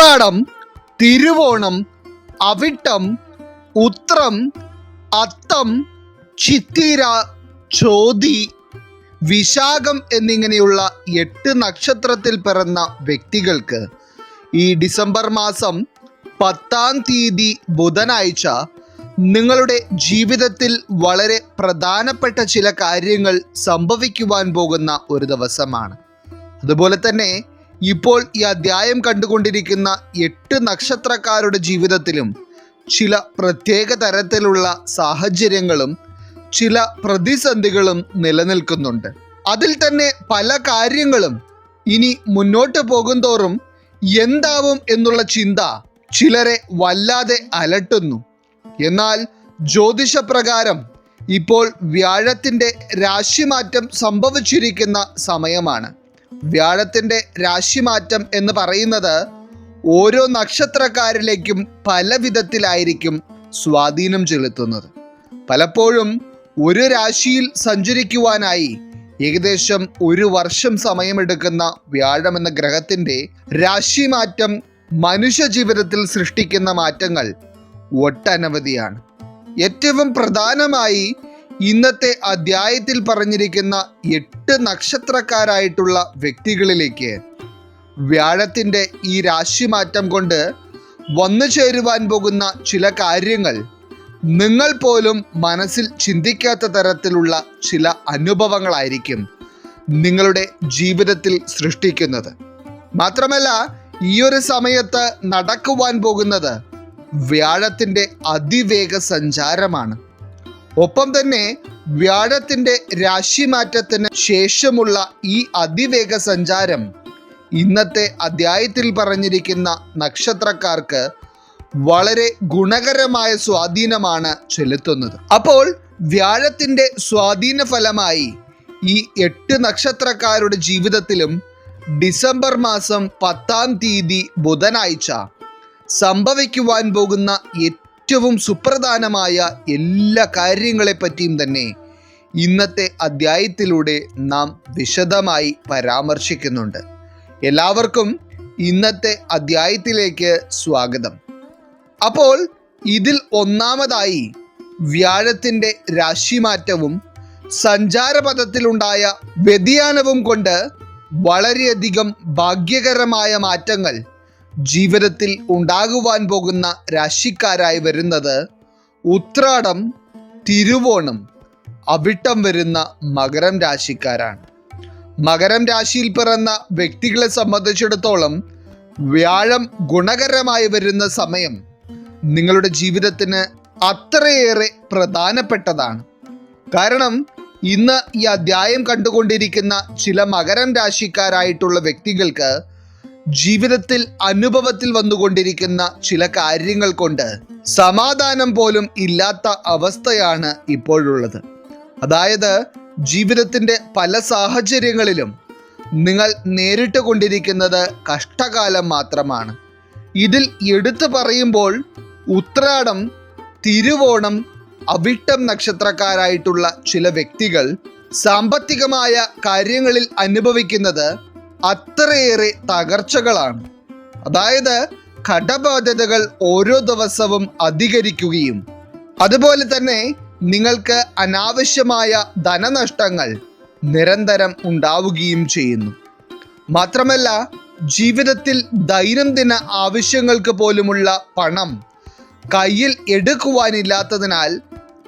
ഉത്രാടം തിരുവോണം അവിട്ടം ഉത്രം അത്തം ചിത്തിര ചോതി വിശാഖം എന്നിങ്ങനെയുള്ള എട്ട് നക്ഷത്രത്തിൽ പിറന്ന വ്യക്തികൾക്ക് ഈ ഡിസംബർ മാസം പത്താം തീയതി ബുധനാഴ്ച നിങ്ങളുടെ ജീവിതത്തിൽ വളരെ പ്രധാനപ്പെട്ട ചില കാര്യങ്ങൾ സംഭവിക്കുവാൻ പോകുന്ന ഒരു ദിവസമാണ്. അതുപോലെ തന്നെ ഇപ്പോൾ ഈ അധ്യായം കണ്ടുകൊണ്ടിരിക്കുന്ന എട്ട് നക്ഷത്രക്കാരുടെ ജീവിതത്തിലും ചില പ്രത്യേക തരത്തിലുള്ള സാഹചര്യങ്ങളും ചില പ്രതിസന്ധികളും നിലനിൽക്കുന്നുണ്ട്. അതിൽ തന്നെ പല കാര്യങ്ങളും ഇനി മുന്നോട്ട് പോകുന്തോറും എന്താവും എന്നുള്ള ചിന്ത ചിലരെ വല്ലാതെ അലട്ടുന്നു. എന്നാൽ ജ്യോതിഷപ്രകാരം ഇപ്പോൾ വ്യാഴത്തിന്റെ രാശിമാറ്റം സംഭവിച്ചിരിക്കുന്ന സമയമാണ്. വ്യാഴത്തിന്റെ രാശിമാറ്റം എന്ന് പറയുന്നത് ഓരോ നക്ഷത്രക്കാരിലേക്കും പല വിധത്തിലായിരിക്കും സ്വാധീനം ചെലുത്തുന്നത്. പലപ്പോഴും ഒരു രാശിയിൽ സഞ്ചരിക്കുവാനായി ഏകദേശം ഒരു വർഷം സമയമെടുക്കുന്ന വ്യാഴം എന്ന ഗ്രഹത്തിന്റെ രാശിമാറ്റം മനുഷ്യ ജീവിതത്തിൽ സൃഷ്ടിക്കുന്ന മാറ്റങ്ങൾ ഒട്ടനവധിയാണ്. ഏറ്റവും പ്രധാനമായി ഇന്നത്തെ അധ്യായത്തിൽ പറഞ്ഞിരിക്കുന്ന എട്ട് നക്ഷത്രക്കാരായിട്ടുള്ള വ്യക്തികളിലേക്ക് വ്യാഴത്തിന്റെ ഈ രാശിമാറ്റം കൊണ്ട് വന്നു ചേരുവാൻ പോകുന്ന ചില കാര്യങ്ങൾ നിങ്ങൾ പോലും മനസ്സിൽ ചിന്തിക്കാത്ത തരത്തിലുള്ള ചില അനുഭവങ്ങളായിരിക്കും നിങ്ങളുടെ ജീവിതത്തിൽ സൃഷ്ടിക്കുന്നത്. മാത്രമല്ല ഈ ഒരു സമയത്ത് നടക്കുവാൻ പോകുന്നത് വ്യാഴത്തിന്റെ അതിവേഗ സഞ്ചാരമാണ്. ഒപ്പം തന്നെ വ്യാഴത്തിന്റെ രാശിമാറ്റത്തിന് ശേഷമുള്ള ഈ അതിവേഗ സഞ്ചാരം. ഇന്നത്തെ അധ്യായത്തിൽ പറഞ്ഞിരിക്കുന്ന നക്ഷത്രക്കാർക്ക് വളരെ ഗുണകരമായ സ്വാധീനമാണ് ചെലുത്തുന്നത്. അപ്പോൾ വ്യാഴത്തിന്റെ സ്വാധീന ഫലമായി ഈ എട്ട് നക്ഷത്രക്കാരുടെ ജീവിതത്തിലും ഡിസംബർ മാസം പത്താം തീയതി ബുധനാഴ്ച സംഭവിക്കുവാൻ പോകുന്ന ഏറ്റവും സുപ്രധാനമായ എല്ലാ കാര്യങ്ങളെപ്പറ്റിയും തന്നെ ഇന്നത്തെ അധ്യായത്തിലൂടെ നാം വിശദമായി പരാമർശിക്കുന്നുണ്ട്. എല്ലാവർക്കും ഇന്നത്തെ അധ്യായത്തിലേക്ക് സ്വാഗതം. അപ്പോൾ ഇതിൽ ഒന്നാമതായി വ്യാഴത്തിന്റെ രാശിമാറ്റവും സഞ്ചാരപഥത്തിലുണ്ടായ വ്യതിയാനവും കൊണ്ട് വളരെയധികം ഭാഗ്യകരമായ മാറ്റങ്ങൾ ജീവിതത്തിൽ ഉണ്ടാകുവാൻ പോകുന്ന രാശിക്കാരായി വരുന്നത് ഉത്രാടം തിരുവോണം അവിട്ടം വരുന്ന മകരം രാശിക്കാരാണ്. മകരം രാശിയിൽ പിറന്ന വ്യക്തികളെ സംബന്ധിച്ചിടത്തോളം വ്യാഴം ഗുണകരമായി വരുന്ന സമയം നിങ്ങളുടെ ജീവിതത്തിന് അത്രയേറെ പ്രധാനപ്പെട്ടതാണ്. കാരണം ഇന്ന് ഈ അധ്യായം കണ്ടുകൊണ്ടിരിക്കുന്ന ചില മകരം രാശിക്കാരായിട്ടുള്ള വ്യക്തികൾക്ക് ജീവിതത്തിൽ അനുഭവത്തിൽ വന്നുകൊണ്ടിരിക്കുന്ന ചില കാര്യങ്ങൾ കൊണ്ട് സമാധാനം പോലും ഇല്ലാത്ത അവസ്ഥയാണ് ഇപ്പോഴുള്ളത്. അതായത് ജീവിതത്തിന്റെ പല സാഹചര്യങ്ങളിലും നിങ്ങൾ നേരിട്ട് കൊണ്ടിരിക്കുന്നത് കഷ്ടകാലം മാത്രമാണ്. ഇതിൽ എടുത്തു പറയുമ്പോൾ ഉത്രാടം തിരുവോണം അവിട്ടം നക്ഷത്രക്കാരായിട്ടുള്ള ചില വ്യക്തികൾ സാമ്പത്തികമായ കാര്യങ്ങളിൽ അനുഭവിക്കുന്നത് അത്രയേറെ തകർച്ചകളാണ്. അതായത് കടബാധ്യതകൾ ഓരോ ദിവസവും അധികരിക്കുകയും. അതുപോലെ തന്നെ നിങ്ങൾക്ക് അനാവശ്യമായ ധനനഷ്ടങ്ങൾ നിരന്തരം ഉണ്ടാവുകയും ചെയ്യുന്നു. മാത്രമല്ല ജീവിതത്തിൽ ദൈനംദിന ആവശ്യങ്ങൾക്ക് പോലുമുള്ള പണം കയ്യിൽ എടുക്കുവാനില്ലാത്തതിനാൽ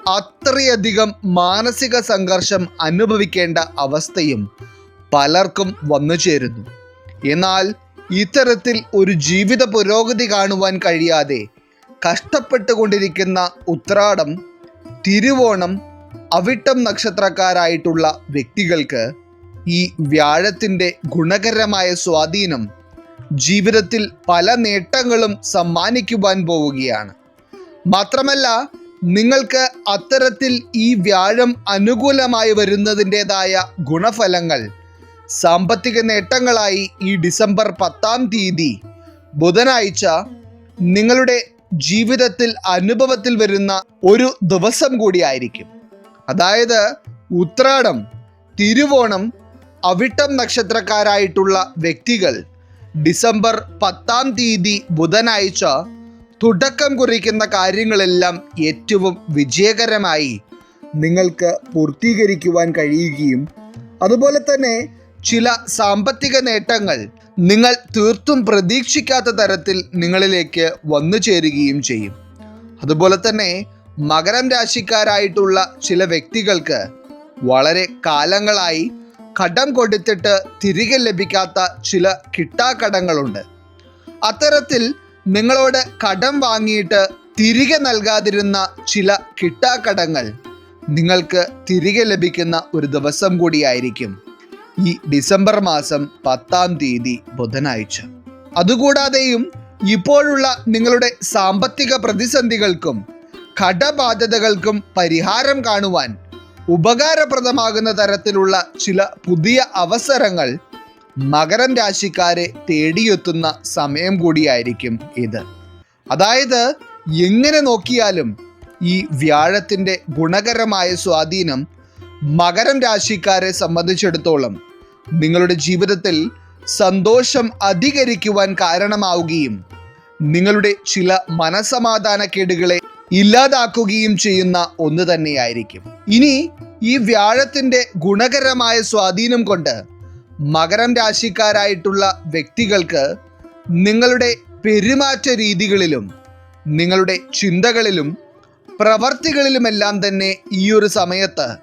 അത്രയധികം മാനസിക സംഘർഷം അനുഭവിക്കേണ്ട അവസ്ഥയും പലർക്കും വന്നു ചേരുന്നു. എന്നാൽ ഇത്തരത്തിൽ ഒരു ജീവിത പുരോഗതി കാണുവാൻ കഴിയാതെ കഷ്ടപ്പെട്ടുകൊണ്ടിരിക്കുന്ന ഉത്രാടം തിരുവോണം അവിട്ടം നക്ഷത്രക്കാരായിട്ടുള്ള വ്യക്തികൾക്ക് ഈ വ്യാഴത്തിന്റെ ഗുണകരമായ സ്വാധീനം ജീവിതത്തിൽ പല നേട്ടങ്ങളും സമ്മാനിക്കുവാൻ പോവുകയാണ്. മാത്രമല്ല നിങ്ങൾക്ക് അത്തരത്തിൽ ഈ വ്യാഴം അനുകൂലമായി വരുന്നതിന്റെതായ ഗുണഫലങ്ങൾ സാമ്പത്തിക നേട്ടങ്ങളായി ഈ ഡിസംബർ പത്താം തീയതി ബുധനാഴ്ച നിങ്ങളുടെ ജീവിതത്തിൽ അനുഭവത്തിൽ വരുന്ന ഒരു ദിവസം കൂടിയായിരിക്കും. അതായത് ഉത്രാടം തിരുവോണം അവിട്ടം നക്ഷത്രക്കാരായിട്ടുള്ള വ്യക്തികൾ ഡിസംബർ പത്താം തീയതി ബുധനാഴ്ച തുടക്കം കുറിക്കുന്ന കാര്യങ്ങളെല്ലാം ഏറ്റവും വിജയകരമായി നിങ്ങൾക്ക് പൂർത്തീകരിക്കുവാൻ കഴിയുകയും അതുപോലെ തന്നെ ചില സാമ്പത്തിക നേട്ടങ്ങൾ നിങ്ങൾ തീർത്തും പ്രതീക്ഷിക്കാത്ത തരത്തിൽ നിങ്ങളിലേക്ക് വന്നു ചേരുകയും ചെയ്യും. അതുപോലെ തന്നെ മകരം രാശിക്കാരായിട്ടുള്ള ചില വ്യക്തികൾക്ക് വളരെ കാലങ്ങളായി കടം കൊടുത്തിട്ട് തിരികെ ലഭിക്കാത്ത ചില കിട്ടാക്കടങ്ങളുണ്ട്. അത്തരത്തിൽ നിങ്ങളോട് കടം വാങ്ങിയിട്ട് തിരികെ നൽകാതിരുന്ന ചില കിട്ടാക്കടങ്ങൾ നിങ്ങൾക്ക് തിരികെ ലഭിക്കുന്ന ഒരു ദിവസം കൂടിയായിരിക്കും. ഈ ഡിസംബർ മാസം പത്താം തീയതി ബുധനാഴ്ച. അതുകൂടാതെയും ഇപ്പോഴുള്ള നിങ്ങളുടെ സാമ്പത്തിക പ്രതിസന്ധികൾക്കും കടബാധ്യതകൾക്കും പരിഹാരം കാണുവാൻ ഉപകാരപ്രദമാകുന്ന തരത്തിലുള്ള ചില പുതിയ അവസരങ്ങൾ മകരം രാശിക്കാരെ തേടിയെത്തുന്ന സമയം കൂടിയായിരിക്കും ഇത്. അതായത് എങ്ങനെ നോക്കിയാലും ഈ വ്യാഴത്തിന്റെ ഗുണകരമായ സ്വാധീനം മകരം രാശിക്കാരെ സംബന്ധിച്ചിടത്തോളം നിങ്ങളുടെ ജീവിതത്തിൽ സന്തോഷം അധികരിക്കുവാൻ കാരണമാവുകയും നിങ്ങളുടെ ചില മനസമാധാനക്കേടുകളെ ഇല്ലാതാക്കുകയും ചെയ്യുന്ന ഒന്ന് തന്നെയായിരിക്കും. ഇനി ഈ വ്യാഴത്തിന്റെ ഗുണകരമായ സ്വാധീനം കൊണ്ട് മകരം രാശിക്കാരായിട്ടുള്ള വ്യക്തികൾക്ക് നിങ്ങളുടെ പെരുമാറ്റ രീതികളിലും നിങ്ങളുടെ ചിന്തകളിലും പ്രവർത്തികളിലുമെല്ലാം തന്നെ ഈ ഒരു സമയത്ത്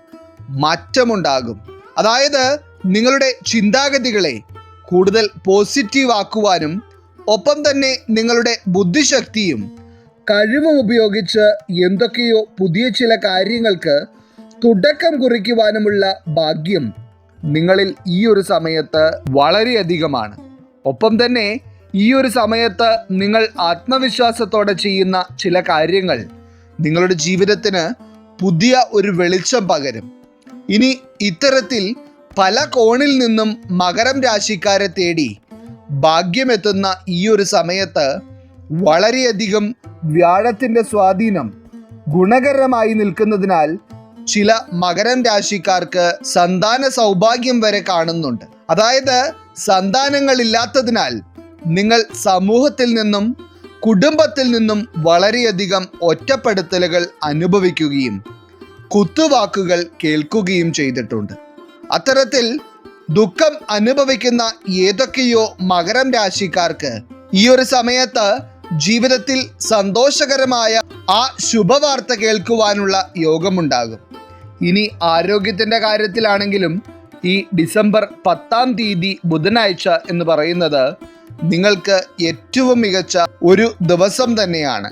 മാറ്റമുണ്ടാകും. അതായത് നിങ്ങളുടെ ചിന്താഗതികളെ കൂടുതൽ പോസിറ്റീവ് ആക്കുവാനും ഒപ്പം തന്നെ നിങ്ങളുടെ ബുദ്ധിശക്തിയും കഴിവും ഉപയോഗിച്ച് എന്തൊക്കെയോ പുതിയ ചില കാര്യങ്ങൾക്ക് തുടക്കം കുറിക്കുവാനുമുള്ള ഭാഗ്യം നിങ്ങളിൽ ഈ ഒരു സമയത്ത് വളരെയധികമാണ്. ഒപ്പം തന്നെ ഈ ഒരു സമയത്ത് നിങ്ങൾ ആത്മവിശ്വാസത്തോടെ ചെയ്യുന്ന ചില കാര്യങ്ങൾ നിങ്ങളുടെ ജീവിതത്തിന് പുതിയ ഒരു വെളിച്ചം പകരും. ഇനി ഇത്തരത്തിൽ പല കോണിൽ നിന്നും മകരം രാശിക്കാരെ തേടി ഭാഗ്യമെത്തുന്ന ഈ ഒരു സമയത്ത് വളരെയധികം വ്യാഴത്തിന്റെ സ്വാധീനം ഗുണകരമായി നിൽക്കുന്നതിനാൽ ചില മകരം രാശിക്കാർക്ക് സന്താന സൗഭാഗ്യം വരെ കാണുന്നുണ്ട്. അതായത് സന്താനങ്ങളില്ലാത്തതിനാൽ നിങ്ങൾ സമൂഹത്തിൽ നിന്നും കുടുംബത്തിൽ നിന്നും വളരെയധികം ഒറ്റപ്പെടുത്തലുകൾ അനുഭവിക്കുകയും കുത്തുവാക്കുകൾ കേൾക്കുകയും ചെയ്തിട്ടുണ്ട്. അത്തരത്തിൽ ദുഃഖം അനുഭവിക്കുന്ന ഏതൊക്കെയോ മകരം രാശിക്കാർക്ക് ഈ ഒരു സമയത്ത് ജീവിതത്തിൽ സന്തോഷകരമായ ആ ശുഭവാർത്ത കേൾക്കുവാനുള്ള യോഗമുണ്ടാകും. ഇനി ആരോഗ്യത്തിന്റെ കാര്യത്തിലാണെങ്കിലും ഈ ഡിസംബർ പത്താം തീയതി ബുധനാഴ്ച എന്ന് പറയുന്നത് നിങ്ങൾക്ക് ഏറ്റവും മികച്ച ഒരു ദിവസം തന്നെയാണ്.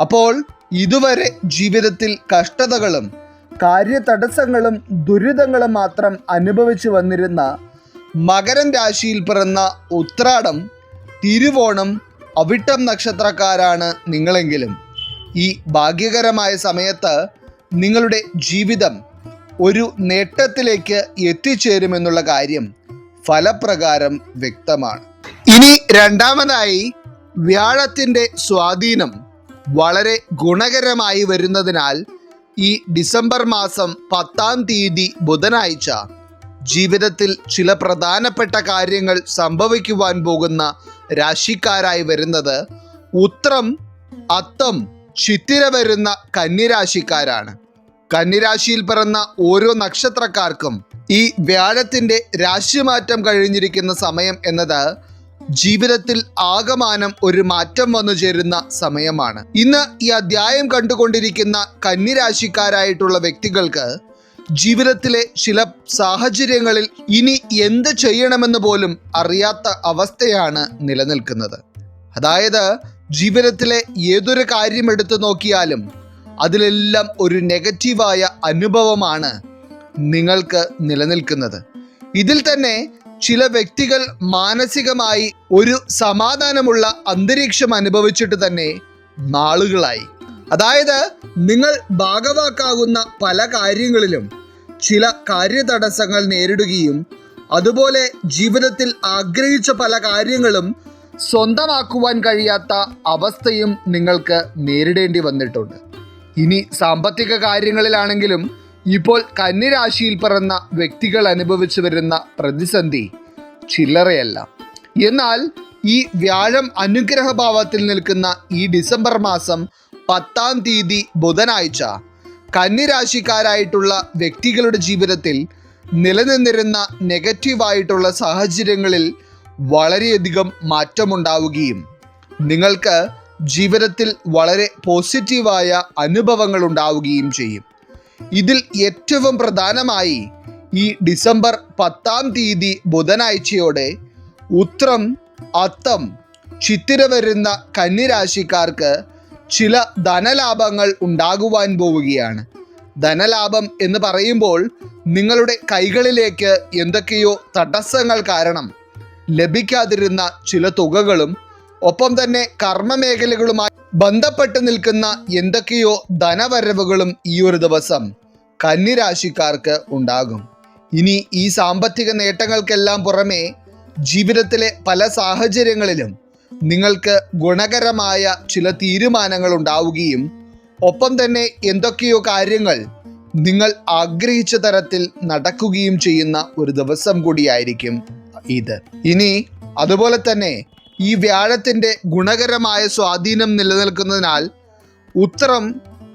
അപ്പോൾ ഇതുവരെ ജീവിതത്തിൽ കഷ്ടതകളും കാര്യതടസ്സങ്ങളും ദുരിതങ്ങളും മാത്രം അനുഭവിച്ചു വന്നിരുന്ന മകരം രാശിയിൽ പിറന്ന ഉത്രാടം തിരുവോണം അവിട്ടം നക്ഷത്രക്കാരാണ് നിങ്ങളെങ്കിലും. ഈ ഭാഗ്യകരമായ സമയത്ത് നിങ്ങളുടെ ജീവിതം ഒരു നേട്ടത്തിലേക്ക് എത്തിച്ചേരുമെന്നുള്ള കാര്യം ഫലപ്രകാരം വ്യക്തമാണ്. ഇനി രണ്ടാമതായി വ്യാഴത്തിന്റെ സ്വാധീനം വളരെ ഗുണകരമായി വരുന്നതിനാൽ ഈ ഡിസംബർ മാസം പത്താം തീയതി ബുധനാഴ്ച ജീവിതത്തിൽ ചില പ്രധാനപ്പെട്ട കാര്യങ്ങൾ സംഭവിക്കുവാൻ പോകുന്ന രാശിക്കാരായി വരുന്നത് ഉത്രം അത്തം ചിത്തിര വരുന്ന കന്നിരാശിക്കാരാണ്. കന്നിരാശിയിൽ പിറന്ന ഓരോ നക്ഷത്രക്കാർക്കും ഈ വ്യാഴത്തിന്റെ രാശിമാറ്റം കഴിഞ്ഞിരിക്കുന്ന സമയം എന്നത് ജീവിതത്തിൽ ആകമാനം ഒരു മാറ്റം വന്നു ചേരുന്ന സമയമാണ്. ഇന്ന് ഈ അധ്യായം കണ്ടുകൊണ്ടിരിക്കുന്ന കന്നിരാശിക്കാരായിട്ടുള്ള വ്യക്തികൾക്ക് ജീവിതത്തിലെ ചില സാഹചര്യങ്ങളിൽ ഇനി എന്ത് ചെയ്യണമെന്ന് പോലും അറിയാത്ത അവസ്ഥയാണ് നിലനിൽക്കുന്നത്. അതായത് ജീവിതത്തിലെ ഏതൊരു കാര്യം എടുത്തു നോക്കിയാലും അതിലെല്ലാം ഒരു നെഗറ്റീവായ അനുഭവമാണ് നിങ്ങൾക്ക് നിലനിൽക്കുന്നത്. ഇതിൽ തന്നെ ചില വ്യക്തികൾ മാനസികമായി ഒരു സമാധാനമുള്ള അന്തരീക്ഷം അനുഭവിച്ചിട്ട് തന്നെ നാളുകളായി. അതായത് നിങ്ങൾ ഭാഗവാക്കാകുന്ന പല കാര്യങ്ങളിലും ചില കാര്യതടസ്സങ്ങൾ നേരിടുകയും അതുപോലെ ജീവിതത്തിൽ ആഗ്രഹിച്ച പല കാര്യങ്ങളും സ്വന്തമാക്കുവാൻ കഴിയാത്ത അവസ്ഥയും നിങ്ങൾക്ക് നേരിടേണ്ടി വന്നിട്ടുണ്ട്. ഇനി സാമ്പത്തിക കാര്യങ്ങളിലാണെങ്കിലും ഇപ്പോൾ കന്നിരാശിയിൽ പിറന്ന വ്യക്തികൾ അനുഭവിച്ചു വരുന്ന പ്രതിസന്ധി ചില്ലറയല്ല. എന്നാൽ ഈ വ്യാഴം അനുഗ്രഹഭാവത്തിൽ നിൽക്കുന്ന ഈ ഡിസംബർ മാസം പത്താം തീയതി ബുധനാഴ്ച കന്നിരാശിക്കാരായിട്ടുള്ള വ്യക്തികളുടെ ജീവിതത്തിൽ നിലനിന്നിരുന്ന നെഗറ്റീവായിട്ടുള്ള സാഹചര്യങ്ങളിൽ വളരെയധികം മാറ്റമുണ്ടാവുകയും നിങ്ങൾക്ക് ജീവിതത്തിൽ വളരെ പോസിറ്റീവായ അനുഭവങ്ങൾ ഉണ്ടാവുകയും ചെയ്യും. ഇതിൽ ഏറ്റവും പ്രധാനമായി ഈ ഡിസംബർ പത്താം തീയതി ബുധനാഴ്ചയോടെ ഉത്രം അത്തം ചിത്തിര വരുന്ന കന്നിരാശിക്കാർക്ക് ചില ധനലാഭങ്ങൾ ഉണ്ടാകുവാൻ പോവുകയാണ്. ധനലാഭം എന്ന് പറയുമ്പോൾ നിങ്ങളുടെ കൈകളിലേക്ക് എന്തൊക്കെയോ തടസ്സങ്ങൾ കാരണം ലഭിക്കാതിരുന്ന ചില തുകകളും ഒപ്പം തന്നെ കർമ്മമേഖലകളുമായി ബന്ധപ്പെട്ട് നിൽക്കുന്ന എന്തൊക്കെയോ ധനവരവുകളും ഈ ഒരു ദിവസം കന്നിരാശിക്കാർക്ക് ഉണ്ടാകും. ഇനി ഈ സാമ്പത്തിക നേട്ടങ്ങൾക്കെല്ലാം പുറമേ ജീവിതത്തിലെ പല സാഹചര്യങ്ങളിലും നിങ്ങൾക്ക് ഗുണകരമായ ചില തീരുമാനങ്ങൾ ഉണ്ടാവുകയും ഒപ്പം തന്നെ എന്തൊക്കെയോ കാര്യങ്ങൾ നിങ്ങൾ ആഗ്രഹിച്ച തരത്തിൽ നടക്കുകയും ചെയ്യുന്ന ഒരു ദിവസം കൂടിയായിരിക്കും ഇത്. ഇനി അതുപോലെ തന്നെ ഈ വ്യാഴത്തിന്റെ ഗുണകരമായ സ്വാധീനം നിലനിൽക്കുന്നതിനാൽ ഉത്തരം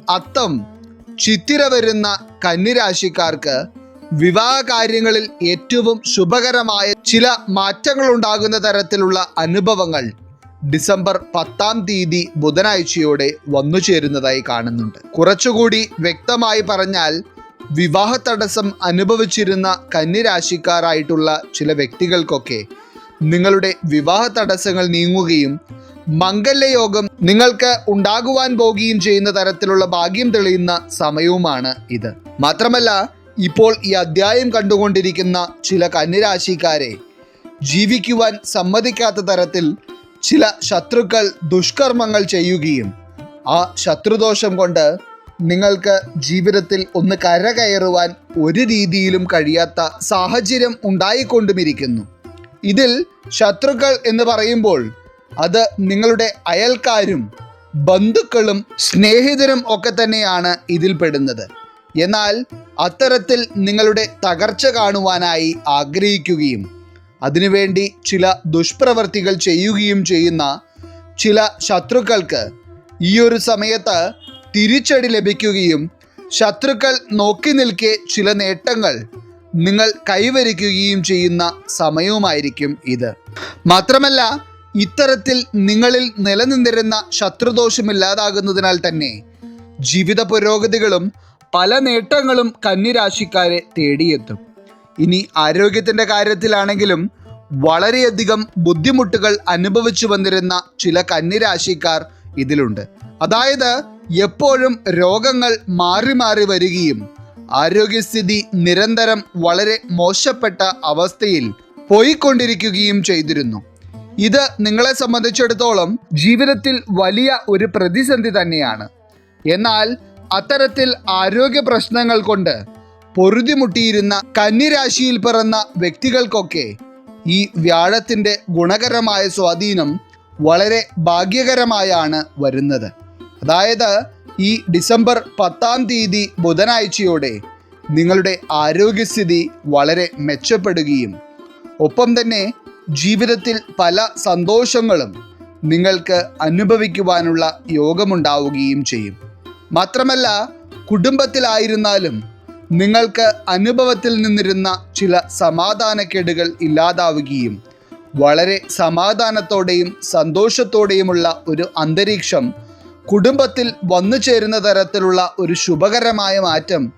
അത്തം ചിത്തിര വരുന്ന കന്നിരാശിക്കാർക്ക് വിവാഹ കാര്യങ്ങളിൽ ഏറ്റവും ശുഭകരമായ ചില മാറ്റങ്ങൾ ഉണ്ടാകുന്ന തരത്തിലുള്ള അനുഭവങ്ങൾ ഡിസംബർ പത്താം തീയതി ബുധനാഴ്ചയോടെ വന്നു ചേരുന്നതായി കാണുന്നുണ്ട്. കുറച്ചുകൂടി വ്യക്തമായി പറഞ്ഞാൽ വിവാഹ തടസ്സം അനുഭവിച്ചിരുന്ന കന്നിരാശിക്കാരായിട്ടുള്ള ചില വ്യക്തികൾക്കൊക്കെ നിങ്ങളുടെ വിവാഹ തടസ്സങ്ങൾ നീങ്ങുകയും മംഗല്യയോഗം നിങ്ങൾക്ക് ഉണ്ടാകുവാൻ പോകുകയും ചെയ്യുന്ന തരത്തിലുള്ള ഭാഗ്യം തെളിയുന്ന സമയവുമാണ് ഇത്. മാത്രമല്ല ഇപ്പോൾ ഈ അധ്യായം കണ്ടുകൊണ്ടിരിക്കുന്ന ചില കന്നിരാശിക്കാരെ ജീവിക്കുവാൻ സമ്മതിക്കാത്ത തരത്തിൽ ചില ശത്രുക്കൾ ദുഷ്കർമ്മങ്ങൾ ചെയ്യുകയും ആ ശത്രുദോഷം കൊണ്ട് നിങ്ങൾക്ക് ജീവിതത്തിൽ ഒന്ന് കരകയറുവാൻ ഒരു രീതിയിലും കഴിയാത്ത സാഹചര്യം ഉണ്ടായിക്കൊണ്ടുമിരിക്കുന്നു. ഇതിൽ ശത്രുക്കൾ എന്ന് പറയുമ്പോൾ അത് നിങ്ങളുടെ അയൽക്കാരും ബന്ധുക്കളും സ്നേഹിതരും ഒക്കെ തന്നെയാണ് ഇതിൽ പെടുന്നത്. എന്നാൽ അത്തരത്തിൽ നിങ്ങളുടെ തകർച്ച കാണുവാനായി ആഗ്രഹിക്കുകയും അതിനുവേണ്ടി ചില ദുഷ്പ്രവർത്തികൾ ചെയ്യുകയും ചെയ്യുന്ന ചില ശത്രുക്കൾക്ക് ഈ ഒരു സമയത്ത് തിരിച്ചടി ലഭിക്കുകയും ശത്രുക്കൾ നോക്കി നിൽക്കെ ചില നേട്ടങ്ങൾ നിങ്ങൾ കൈവരിക്കുകയും ചെയ്യുന്ന സമയവുമായിരിക്കും ഇത്. മാത്രമല്ല ഇത്തരത്തിൽ നിങ്ങളിൽ നിലനിന്നിരുന്ന ശത്രുദോഷം ഇല്ലാതാകുന്നതിനാൽ തന്നെ ജീവിത പുരോഗതികളും പല നേട്ടങ്ങളും കന്നിരാശിക്കാരെ തേടിയെത്തും. ഇനി ആരോഗ്യത്തിന്റെ കാര്യത്തിലാണെങ്കിലും വളരെയധികം ബുദ്ധിമുട്ടുകൾ അനുഭവിച്ചു വന്നിരുന്ന ചില കന്നിരാശിക്കാർ ഇതിലുണ്ട്. അതായത് എപ്പോഴും രോഗങ്ങൾ മാറി മാറി വരികയും ആരോഗ്യസ്ഥിതി നിരന്തരം വളരെ മോശപ്പെട്ട അവസ്ഥയിൽ പോയിക്കൊണ്ടിരിക്കുകയും ചെയ്തിരുന്നു. ഇത് നിങ്ങളെ സംബന്ധിച്ചിടത്തോളം ജീവിതത്തിൽ വലിയ ഒരു പ്രതിസന്ധി തന്നെയാണ്. എന്നാൽ അത്തരത്തിൽ ആരോഗ്യ പ്രശ്നങ്ങൾ കൊണ്ട് പൊരുതിമുട്ടിയിരുന്ന കന്നിരാശിയിൽ പിറന്ന വ്യക്തികൾക്കൊക്കെ ഈ വ്യാഴത്തിന്റെ ഗുണകരമായ സ്വാധീനം വളരെ ഭാഗ്യകരമായാണ് വരുന്നത്. അതായത് ഈ ഡിസംബർ പത്താം തീയതി ബുധനാഴ്ചയോടെ നിങ്ങളുടെ ആരോഗ്യസ്ഥിതി വളരെ മെച്ചപ്പെടുകയും ഒപ്പം തന്നെ ജീവിതത്തിൽ പല സന്തോഷങ്ങളും നിങ്ങൾക്ക് അനുഭവിക്കുവാനുള്ള യോഗമുണ്ടാവുകയും ചെയ്യും. മാത്രമല്ല കുടുംബത്തിലായിരുന്നാലും നിങ്ങൾക്ക് അനുഭവത്തിൽ നിന്നിരുന്ന ചില സമാധാനക്കേടുകൾ ഇല്ലാതാവുകയും വളരെ സമാധാനത്തോടെയും സന്തോഷത്തോടെയുമുള്ള ഒരു അന്തരീക്ഷം കുടുംബത്തിൽ വന്നു ചേരുന്ന തരത്തിലുള്ള ഒരു ശുഭകരമായ മാറ്റം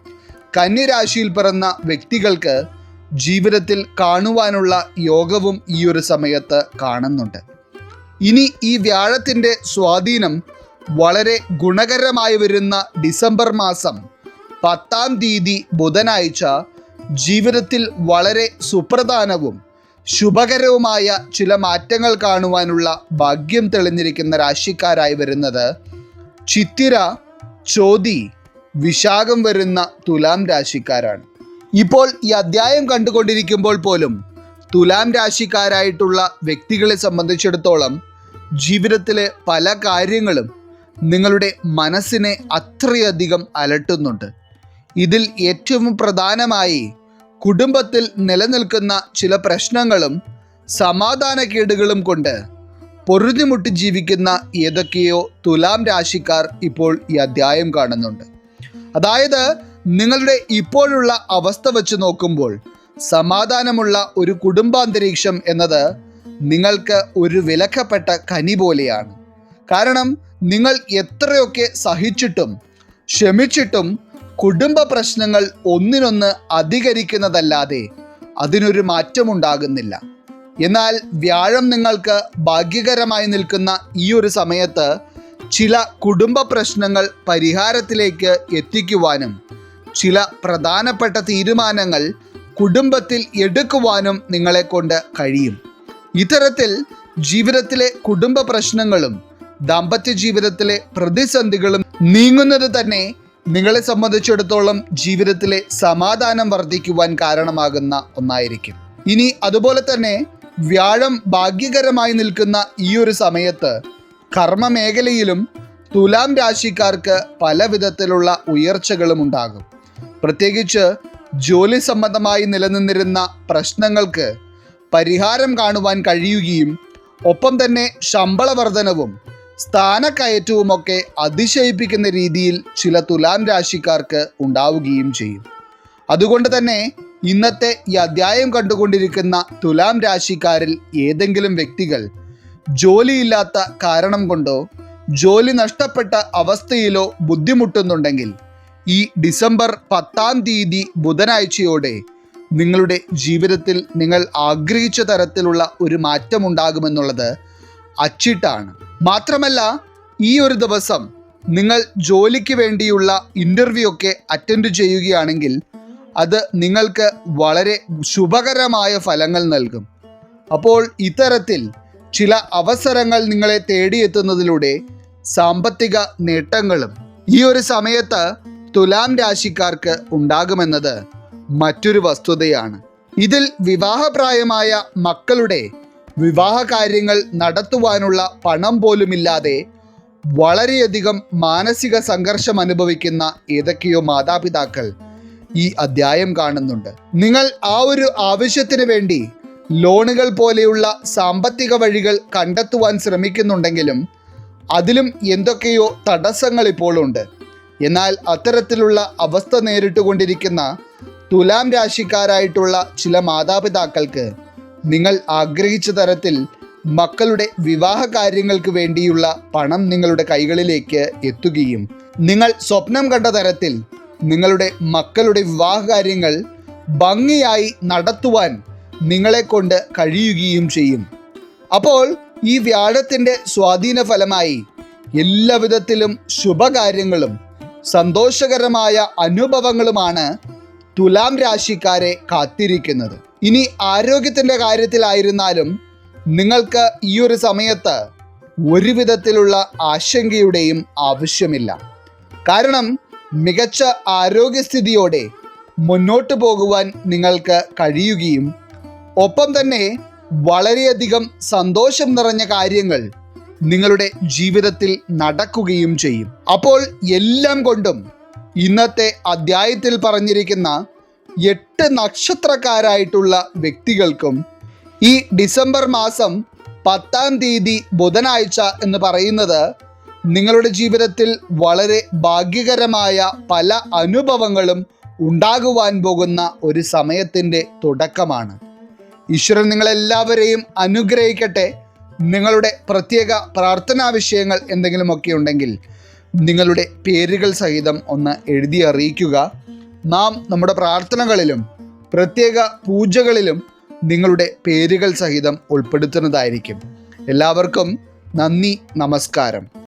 കന്യരാശിയിൽ പിറന്ന വ്യക്തികൾക്ക് ജീവിതത്തിൽ കാണുവാനുള്ള യോഗവും ഈ ഒരു സമയത്ത് കാണുന്നുണ്ട്. ഇനി ഈ വ്യാഴത്തിന്റെ സ്വാധീനം വളരെ ഗുണകരമായി വരുന്ന ഡിസംബർ മാസം പത്താം തീയതി ബുധനാഴ്ച ജീവിതത്തിൽ വളരെ സുപ്രധാനവും ശുഭകരവുമായ ചില മാറ്റങ്ങൾ കാണുവാനുള്ള ഭാഗ്യം തെളിഞ്ഞിരിക്കുന്ന രാശിക്കാരായി വരുന്നത് ചിത്തിര ചോതി വിശാഖം വരുന്ന തുലാം രാശിക്കാരാണ്. ഇപ്പോൾ ഈ അധ്യായം കണ്ടുകൊണ്ടിരിക്കുമ്പോൾ പോലും തുലാം രാശിക്കാരായിട്ടുള്ള വ്യക്തികളെ സംബന്ധിച്ചിടത്തോളം ജീവിതത്തിലെ പല കാര്യങ്ങളും നിങ്ങളുടെ മനസ്സിനെ അത്രയധികം അലട്ടുന്നുണ്ട്. ഇതിൽ ഏറ്റവും പ്രധാനമായി കുടുംബത്തിൽ നിലനിൽക്കുന്ന ചില പ്രശ്നങ്ങളും സമാധാനക്കേടുകളും കൊണ്ട് പൊറുതിമുട്ടി ജീവിക്കുന്ന ഏതൊക്കെയോ തുലാം രാശിക്കാർ ഇപ്പോൾ ഈ അധ്യായം കാണുന്നുണ്ട്. അതായത് നിങ്ങളുടെ ഇപ്പോഴുള്ള അവസ്ഥ വെച്ച് നോക്കുമ്പോൾ സമാധാനമുള്ള ഒരു കുടുംബാന്തരീക്ഷം എന്നത് നിങ്ങൾക്ക് ഒരു വിലക്കപ്പെട്ട കനി പോലെയാണ്. കാരണം നിങ്ങൾ എത്രയൊക്കെ സഹിച്ചിട്ടും ക്ഷമിച്ചിട്ടും കുടുംബ പ്രശ്നങ്ങൾ ഒന്നിനൊന്ന് അധികരിക്കുന്നതല്ലാതെ അതിനൊരു മാറ്റമുണ്ടാകുന്നില്ല. എന്നാൽ വ്യാഴം നിങ്ങൾക്ക് ഭാഗ്യകരമായി നിൽക്കുന്ന ഈ ഒരു സമയത്ത് ചില കുടുംബ പ്രശ്നങ്ങൾ പരിഹാരത്തിലേക്ക് എത്തിക്കുവാനും ചില പ്രധാനപ്പെട്ട തീരുമാനങ്ങൾ കുടുംബത്തിൽ എടുക്കുവാനും നിങ്ങളെ കൊണ്ട് കഴിയും. ഇത്തരത്തിൽ ജീവിതത്തിലെ കുടുംബ പ്രശ്നങ്ങളും ദാമ്പത്യ ജീവിതത്തിലെ പ്രതിസന്ധികളും നീങ്ങുന്നത് തന്നെ നിങ്ങളെ സംബന്ധിച്ചിടത്തോളം ജീവിതത്തിലെ സമാധാനം വർദ്ധിക്കുവാൻ കാരണമാകുന്ന ഒന്നായിരിക്കും. ഇനി അതുപോലെ തന്നെ വ്യാഴം ഭാഗ്യകരമായി നിൽക്കുന്ന ഈ ഒരു സമയത്ത് കർമ്മ മേഖലയിലും തുലാം രാശിക്കാർക്ക് പല വിധത്തിലുള്ള ഉയർച്ചകളും ഉണ്ടാകും. പ്രത്യേകിച്ച് ജോലി സംബന്ധമായി നിലനിന്നിരുന്ന പ്രശ്നങ്ങൾക്ക് പരിഹാരം കാണുവാൻ കഴിയുകയും ഒപ്പം തന്നെ ശമ്പള വർധനവും സ്ഥാനക്കയറ്റവുമൊക്കെ അതിശയിപ്പിക്കുന്ന രീതിയിൽ ചില തുലാം രാശിക്കാർക്ക് ഉണ്ടാവുകയും ചെയ്യും. അതുകൊണ്ട് തന്നെ ഇന്നത്തെ ഈ അധ്യായം കണ്ടുകൊണ്ടിരിക്കുന്ന തുലാം രാശിക്കാരിൽ ഏതെങ്കിലും വ്യക്തികൾ ജോലിയില്ലാത്ത കാരണം കൊണ്ടോ ജോലി നഷ്ടപ്പെട്ട അവസ്ഥയിലോ ബുദ്ധിമുട്ടുന്നുണ്ടെങ്കിൽ ഈ ഡിസംബർ പത്താം തീയതി ബുധനാഴ്ചയോടെ നിങ്ങളുടെ ജീവിതത്തിൽ നിങ്ങൾ ആഗ്രഹിച്ച തരത്തിലുള്ള ഒരു മാറ്റമുണ്ടാകുമെന്നുള്ളത് അച്ചിട്ടാണ്. മാത്രമല്ല ഈ ഒരു ദിവസം നിങ്ങൾ ജോലിക്ക് വേണ്ടിയുള്ള ഇന്റർവ്യൂ ഒക്കെ അറ്റൻഡ് ചെയ്യുകയാണെങ്കിൽ അത് നിങ്ങൾക്ക് വളരെ ശുഭകരമായ ഫലങ്ങൾ നൽകും. അപ്പോൾ ഇത്തരത്തിൽ ചില അവസരങ്ങൾ നിങ്ങളെ തേടിയെത്തുന്നതിലൂടെ സാമ്പത്തിക നേട്ടങ്ങളും ഈ ഒരു സമയത്ത് തുലാം രാശിക്കാർക്ക് ഉണ്ടാകുമെന്നത് മറ്റൊരു വസ്തുതയാണ്. ഇതിൽ വിവാഹപ്രായമായ മക്കളുടെ വിവാഹ കാര്യങ്ങൾ നടത്തുവാനുള്ള പണം പോലുമില്ലാതെ വളരെയധികം മാനസിക സംഘർഷം അനുഭവിക്കുന്ന ഏതൊക്കെയോ മാതാപിതാക്കൾ ഈ അധ്യായം കാണുന്നുണ്ട്. നിങ്ങൾ ആ ഒരു ആവശ്യത്തിന് വേണ്ടി ലോണുകൾ പോലെയുള്ള സാമ്പത്തിക വഴികൾ കണ്ടെത്തുവാൻ ശ്രമിക്കുന്നുണ്ടെങ്കിലും അതിലും എന്തൊക്കെയോ തടസ്സങ്ങൾ ഇപ്പോഴുണ്ട് എന്നാൽ അത്തരത്തിലുള്ള അവസ്ഥ നേരിട്ടുകൊണ്ടിരിക്കുന്ന തുലാം രാശിക്കാരായിട്ടുള്ള ചില മാതാപിതാക്കൾക്ക് നിങ്ങൾ ആഗ്രഹിച്ച തരത്തിൽ മക്കളുടെ വിവാഹ കാര്യങ്ങൾക്ക് വേണ്ടിയുള്ള പണം നിങ്ങളുടെ കൈകളിലേക്ക് എത്തുകയും നിങ്ങൾ സ്വപ്നം കണ്ട തരത്തിൽ നിങ്ങളുടെ മക്കളുടെ വിവാഹകാര്യങ്ങൾ ഭംഗിയായി നടത്തുവാൻ നിങ്ങളെ കൊണ്ട് കഴിയുകയും ചെയ്യും. അപ്പോൾ ഈ വ്യാഴത്തിന്റെ സ്വാധീന ഫലമായി എല്ലാവിധത്തിലും ശുഭകാര്യങ്ങളും സന്തോഷകരമായ അനുഭവങ്ങളുമാണ് തുലാം രാശിക്കാരെ കാത്തിരിക്കുന്നത്. ഇനി ആരോഗ്യത്തിന്റെ കാര്യത്തിലായിരുന്നാലും നിങ്ങൾക്ക് ഈ ഒരു സമയത്ത് ഒരുവിധത്തിലുള്ള ആശങ്കയുടെയും ആവശ്യമില്ല. കാരണം മികച്ച ആരോഗ്യസ്ഥിതിയോടെ മുന്നോട്ട് പോകുവാൻ നിങ്ങൾക്ക് കഴിയുകയും ഒപ്പം തന്നെ വളരെയധികം സന്തോഷം നിറഞ്ഞ കാര്യങ്ങൾ നിങ്ങളുടെ ജീവിതത്തിൽ നടക്കുകയും ചെയ്യും. അപ്പോൾ എല്ലാം കൊണ്ടും ഇന്നത്തെ അദ്ധ്യായത്തിൽ പറഞ്ഞിരിക്കുന്ന എട്ട് നക്ഷത്രക്കാരായിട്ടുള്ള വ്യക്തികൾക്കും ഈ ഡിസംബർ മാസം പത്താം തീയതി ബുധനാഴ്ച എന്ന് പറയുന്നത് നിങ്ങളുടെ ജീവിതത്തിൽ വളരെ ഭാഗ്യകരമായ പല അനുഭവങ്ങളും ഉണ്ടാകുവാൻ പോകുന്ന ഒരു സമയത്തിന്റെ തുടക്കമാണ്. ഈശ്വരൻ നിങ്ങളെല്ലാവരെയും അനുഗ്രഹിക്കട്ടെ. നിങ്ങളുടെ പ്രത്യേക പ്രാർത്ഥനാ വിഷയങ്ങൾ എന്തെങ്കിലുമൊക്കെ ഉണ്ടെങ്കിൽ നിങ്ങളുടെ പേരുകൾ സഹിതം ഒന്ന് എഴുതി അറിയിക്കുക. നാം നമ്മുടെ പ്രാർത്ഥനകളിലും പ്രത്യേക പൂജകളിലും നിങ്ങളുടെ പേരുകൾ സഹിതം ഉൾപ്പെടുത്തുന്നതായിരിക്കും. എല്ലാവർക്കും നന്ദി നമസ്കാരം.